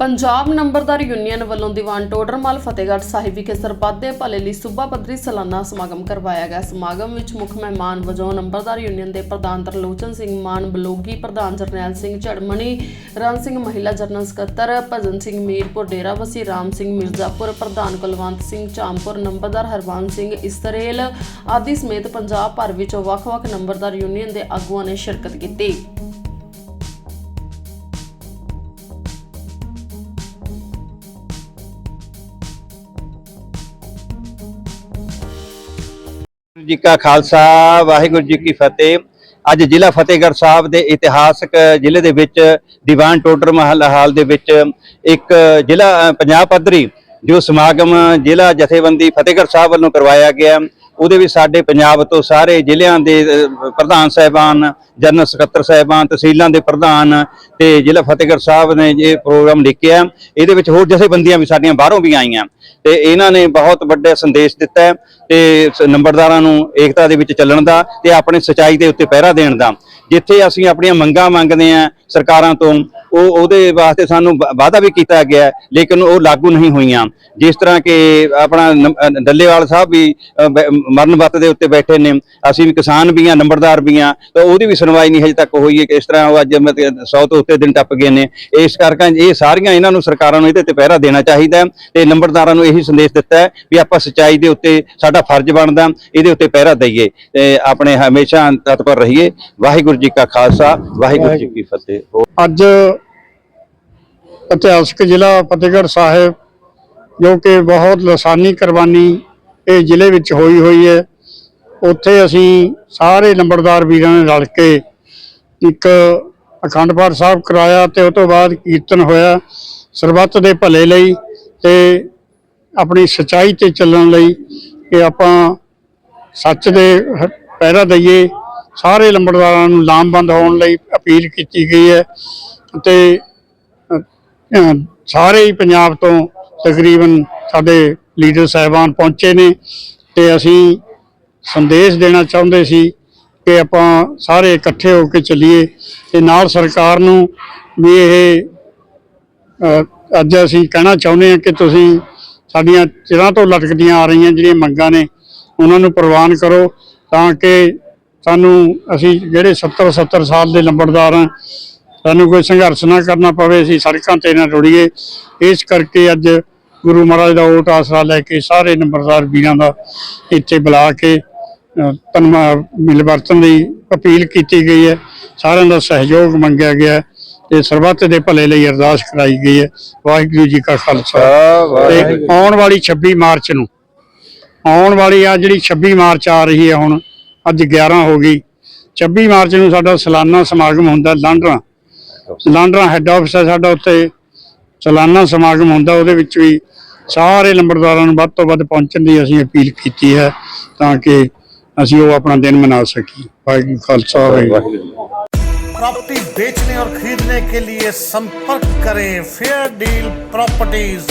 ਪੰਜਾਬ ਨੰਬਰਦਾਰ ਯੂਨੀਅਨ ਵੱਲੋਂ ਦੀਵਾਨ ਟੋਡਰਮਲ, ਫਤਿਹਗੜ੍ਹ ਸਾਹਿਬ ਵਿਖੇ ਸਰਬੱਤ ਦੇ ਭਲੇ ਲਈ ਸੂਬਾ ਪੱਧਰੀ ਸਾਲਾਨਾ ਸਮਾਗਮ ਕਰਵਾਇਆ ਗਿਆ। ਸਮਾਗਮ ਵਿੱਚ ਮੁੱਖ ਮਹਿਮਾਨ ਵਜੋਂ ਨੰਬਰਦਾਰ ਯੂਨੀਅਨ ਦੇ ਪ੍ਰਧਾਨ ਤਰਲੋਚਨ ਸਿੰਘ, ਮਾਨ ਬਲੋਗੀ ਪ੍ਰਧਾਨ ਜਰਨੈਲ ਸਿੰਘ ਝੜਮਣੀ, ਰਣ ਸਿੰਘ ਮਹਿਲਾ ਜਨਰਲ ਸਕੱਤਰ ਭਜਨ ਸਿੰਘ ਮੀਰਪੁਰ ਡੇਰਾਬੱਸੀ ਰਾਮ ਸਿੰਘ ਮਿਰਜ਼ਾਪੁਰ, ਪ੍ਰਧਾਨ ਕੁਲਵੰਤ ਸਿੰਘ ਚਾਮਪੁਰ ਨੰਬਰਦਾਰ ਹਰਵੰਤ ਸਿੰਘ ਇਸਰੇਲ ਆਦਿ ਸਮੇਤ ਪੰਜਾਬ ਭਰ ਵਿੱਚੋਂ ਵੱਖ-ਵੱਖ ਨੰਬਰਦਾਰ ਯੂਨੀਅਨ ਦੇ ਆਗੂਆਂ ਨੇ ਸ਼ਿਰਕਤ ਕੀਤੀ। ਜੀ ਕਾ ਖਾਲਸਾ, ਵਾਹਿਗੁਰੂ ਜੀ ਕੀ ਫਤਿਹ। ਅੱਜ ਜ਼ਿਲ੍ਹਾ ਫਤਿਹਗੜ੍ਹ ਸਾਹਿਬ ਦੇ ਇਤਿਹਾਸਕ ਜ਼ਿਲ੍ਹੇ ਦੇ ਵਿੱਚ, ਦੀਵਾਨ ਟੋਡਰ ਮਹਲ ਹਾਲ ਦੇ ਵਿੱਚ ਇੱਕ ਜ਼ਿਲ੍ਹਾ ਪੰਜਾਬ ਪੱਧਰੀ ਜੋ ਸਮਾਗਮ ਜ਼ਿਲ੍ਹਾ ਜਥੇਬੰਦੀ ਫਤਿਹਗੜ੍ਹ ਸਾਹਿਬ ਵੱਲੋਂ ਕਰਵਾਇਆ ਗਿਆ। ਉਹਦੇ ਵਿੱਚ ਸਾਡੇ ਪੰਜਾਬ ਤੋਂ ਸਾਰੇ ਜ਼ਿਲ੍ਹਿਆਂ ਦੇ ਪ੍ਰਧਾਨ ਸਾਹਿਬਾਨ, ਜਨਰਲ ਸਕੱਤਰ ਸਾਹਿਬਾਨ, ਤਹਿਸੀਲਾਂ ਦੇ ਪ੍ਰਧਾਨ ਤੇ ਜ਼ਿਲ੍ਹਾ ਫਤਿਹਗੜ੍ਹ ਸਾਹਿਬ ਨੇ ਇਹ ਪ੍ਰੋਗਰਾਮ ਲਿਖਿਆ। ਇਹਦੇ ਵਿੱਚ ਹੋਰ ਜਥੇਬੰਦੀਆਂ ਵੀ ਸਾਡੀਆਂ ਬਾਹਰੋਂ ਵੀ ਆਈਆਂ। ਤੇ ਇਹਨਾਂ ਨੇ ਬਹੁਤ ਵੱਡਾ ਸੰਦੇਸ਼ ਦਿੱਤਾ ਹੈ ਤੇ ਨੰਬਰਦਾਰਾਂ ਨੂੰ ਏਕਤਾ ਦੇ ਵਿੱਚ ਚੱਲਣ ਦਾ ਤੇ ਆਪਣੇ ਸਚਾਈ ਦੇ ਉੱਤੇ ਪਹਿਰਾ ਦੇਣ ਦਾ। ਜਿੱਥੇ ਅਸੀਂ ਆਪਣੀਆਂ ਮੰਗਾਂ ਮੰਗਦੇ ਆ ਸਰਕਾਰਾਂ ਤੋਂ ਉਹ ਉਹਦੇ ਵਾਸਤੇ ਸਾਨੂੰ ਵਾ- ਵਾਅਦਾ ਵੀ ਕੀਤਾ ਗਿਆ ਲੇਕਿਨ ਉਹ ਲਾਗੂ ਨਹੀਂ ਹੋਈਆਂ। ਜਿਸ ਤਰ੍ਹਾਂ ਕਿ ਆਪਣਾ ਨਮ- ਡੱਲੇਵਾਲ ਸਾਹਿਬ ਵੀ ਮਰਨ ਵੱਤ ਦੇ ਉੱਤੇ ਬੈਠੇ ਨੇ। ਅਸੀਂ ਵੀ ਕਿਸਾਨ ਵੀ ਆ ਨੰਬਰਦਾਰ ਵੀ ਆ ਤਾਂ ਉਹਦੀ ਵੀ ਸੁਣਵਾਈ ਨਹੀਂ ਹਜੇ ਤੱਕ ਹੋਈ ਹੈ ਕਿ ਇਸ ਤਰ੍ਹਾਂ ਉਹ ਅੱਜ 100 ਤੋਂ ਉੱਤੇ ਦਿਨ ਟੱਪ ਗਏ ਨੇ। ਇਸ ਕਰਕੇ ਇਹ ਸਾਰੀਆਂ ਇਹਨਾਂ ਨੂੰ ਸਰਕਾਰਾਂ ਨੂੰ ਇਹਦੇ ਤੇ ਪਹਿਰਾ ਦੇਣਾ ਚਾਹੀਦਾ ਹੈ ਤੇ ਨੰਬਰਦਾਰਾਂ ਨੂੰ ਇਹੀ ਸੰਦੇਸ਼ ਦਿੱਤਾ ਵੀ ਆਪਾਂ ਸਚਾਈ ਦੇ ਉੱਤੇ ਸਾਡਾ ਫਰਜ਼ ਬਣਦਾ ਇਹਦੇ ਉੱਤੇ ਪਹਿਰਾ ਦਈਏ ਤੇ ਆਪਣੇ ਹਮੇਸ਼ਾ ਤਤਪਰ ਰਹੀਏ। ਵਾਹਿਗੁਰੂ ਜੀ ਕਾ ਖਾਲਸਾ, ਵਾਹਿਗੁਰੂ ਜੀ ਕੀ ਫਤਿਹ। ਅੱਜ ਇਤਿਹਾਸਕ ਜ਼ਿਲ੍ਹਾ ਫਤਿਹਗੜ੍ਹ ਸਾਹਿਬ, ਜੋ ਕਿ ਬਹੁਤ ਲਸਾਨੀ ਕੁਰਬਾਨੀ ਇਹ ਜ਼ਿਲ੍ਹੇ ਵਿੱਚ ਹੋਈ ਹੋਈ ਹੈ। ਉੱਥੇ ਅਸੀਂ ਸਾਰੇ ਨੰਬਰਦਾਰ ਵੀਰਾਂ ਨੇ ਰਲ ਕੇ ਇੱਕ ਅਖੰਡ ਪਾਠ ਸਾਹਿਬ ਕਰਾਇਆ ਤੇ ਉਸ ਤੋਂ ਬਾਅਦ ਕੀਰਤਨ ਹੋਇਆ ਸਰਬੱਤ ਦੇ ਭਲੇ ਲਈ ਤੇ ਆਪਣੀ ਸਚਾਈ ਤੇ ਚੱਲਣ ਲਈ ਕਿ ਆਪਾਂ ਸੱਚ ਦੇ ਪਹਿਰਾ ਦਈਏ। ਸਾਰੇ ਲੰਬੜਦਾਰਾਂ ਨੂੰ ਲਾਮਬੰਦ ਹੋਣ ਲਈ ਅਪੀਲ ਕੀਤੀ ਗਈ ਹੈ ਤੇ ਸਾਰੇ ਹੀ ਪੰਜਾਬ ਤੋਂ ਤਕਰੀਬਨ ਸਾਡੇ ਲੀਡਰ ਸਾਹਿਬਾਨ ਪਹੁੰਚੇ ਨੇ ਤੇ ਅਸੀਂ ਸੰਦੇਸ਼ ਦੇਣਾ ਚਾਹੁੰਦੇ ਸੀ ਕਿ ਆਪਾਂ ਸਾਰੇ ਇਕੱਠੇ ਹੋ ਕੇ ਚੱਲੀਏ ਤੇ ਨਾਲ ਸਰਕਾਰ ਨੂੰ ਵੀ ਇਹ ਅੱਜ ਅਸੀਂ ਕਹਿਣਾ ਚਾਹੁੰਦੇ ਹਾਂ ਕਿ ਤੁਸੀਂ ਸਾਡੀਆਂ ਚਿਰਾਂ ਤੋਂ ਲਟਕਦੀਆਂ ਆ ਰਹੀਆਂ ਜਿਹੜੀਆਂ ਮੰਗਾਂ ਨੇ, ਉਹਨਾਂ ਨੂੰ ਪ੍ਰਵਾਨ ਕਰੋ ਤਾਂ ਕਿ ਸਾਨੂੰ ਅਸੀਂ ਜਿਹੜੇ 70 70 ਸਾਲ ਦੇ ਲੰਬੜਦਾਰ ਹਾਂ ਸਾਨੂੰ ਕੋਈ ਸੰਘਰਸ਼ ਨਾ ਕਰਨਾ ਪਵੇ ਅਸੀਂ ਸੜਕਾਂ ਤੇ ਨਾ ਰੁੜੀਏ। ਇਸ ਕਰਕੇ ਅੱਜ ਗੁਰੂ ਮਹਾਰਾਜ ਦਾ ਓਟ ਆਸਰਾ ਲੈ ਕੇ ਸਾਰੇ ਨੰਬਰਦਾਰ ਵੀਰਾਂ ਦਾ ਇੱਥੇ ਬੁਲਾ ਕੇ ਤਨਮਾ ਮਿਲ ਵਰਤਨ ਦੀ ਅਪੀਲ ਕੀਤੀ ਗਈ ਹੈ। ਸਾਰਿਆਂ ਦਾ ਸਹਿਯੋਗ ਮੰਗਿਆ ਗਿਆ ਤੇ ਸਰਬੱਤ ਦੇ ਭਲੇ ਲਈ ਅਰਦਾਸ ਕਰਾਈ ਗਈ ਹੈ। ਵਾਹਿਗੁਰੂ ਜੀ ਕਾ ਖਾਲਸਾ। ਤੇ ਆਉਣ ਵਾਲੀ 26 ਮਾਰਚ ਨੂੰ ਆਉਣ ਵਾਲੀ ਆ ਜਿਹੜੀ 26 ਮਾਰਚ ਆ ਰਹੀ ਹੈ ਹੁਣ ਅੱਜ 11 ਹੋ ਗਈ। 26 ਮਾਰਚ ਨੂੰ ਸਾਡਾ ਸਾਲਾਨਾ ਸਮਾਗਮ ਹੁੰਦਾ ਲਾਂਡਰਾ ਲਾਂਡਰਾ ਹੈੱਡ ਆਫਿਸ ਹੈ ਸਾਡਾ ਉੱਥੇ ਸਾਲਾਨਾ ਸਮਾਗਮ ਹੁੰਦਾ ਉਹਦੇ ਵਿੱਚ ਵੀ ਸਾਰੇ ਲੰਬੜਦਾਰਾਂ ਨੂੰ ਵੱਧ ਤੋਂ ਵੱਧ ਪਹੁੰਚਣ ਦੀ ਅਸੀਂ ਅਪੀਲ ਕੀਤੀ ਹੈ ਤਾਂ ਕਿ ਅਸੀਂ ਉਹ ਆਪਣਾ ਦਿਨ ਮਨਾ ਸਕੀਏ ਵਾਹਿਗੁਰੂ ਖਾਲਸਾ ਵਾਹਿਗੁਰੂ प्रॉपर्टी बेचने और खरीदने के लिए संपर्क करें फेयर डील प्रॉपर्टीज